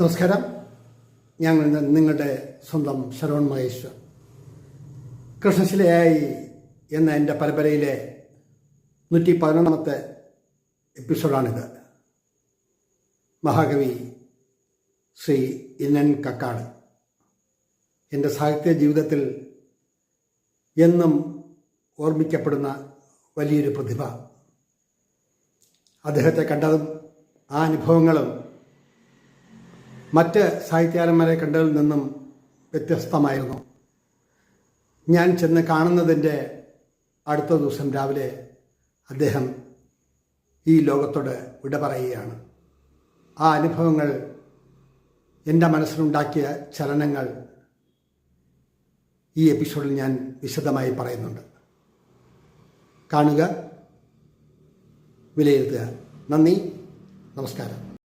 നമസ്കാരം. ഞങ്ങൾ നിങ്ങളുടെ സ്വന്തം ശരവൺ മഹേശ്വർ. കൃഷ്ണശിലയായി എന്ന എന്റെ പരമ്പരയിലെ നൂറ്റി പതിനൊന്നാമത്തെ എപ്പിസോഡാണിത്. മഹാകവി ശ്രീ ഇന്നൻ കക്കാട്. എന്റെ സാഹിത്യ ജീവിതത്തിൽ എന്നും ഓർമ്മിക്കപ്പെടുന്ന വലിയൊരു പ്രതിഭ. അദ്ദേഹത്തെ കണ്ടതും ആ അനുഭവങ്ങളും മറ്റ് സാഹിത്യകാരന്മാരെ കണ്ടതിൽ നിന്നും വ്യത്യസ്തമായിരുന്നു. ഞാൻ ചെന്ന് കാണുന്നതിന്റെ അടുത്ത ദിവസം രാവിലെ അദ്ദേഹം ഈ ലോകത്തോട് വിട പറയുകയാണ്. ആ അനുഭവങ്ങൾ എന്റെ മനസ്സിലുണ്ടാക്കിയ ചലനങ്ങൾ ഈ എപ്പിസോഡിൽ ഞാൻ വിശദമായി പറയുന്നുണ്ട്. കാണുക വിലയിരുത്തുക. നന്ദി നമസ്കാരം.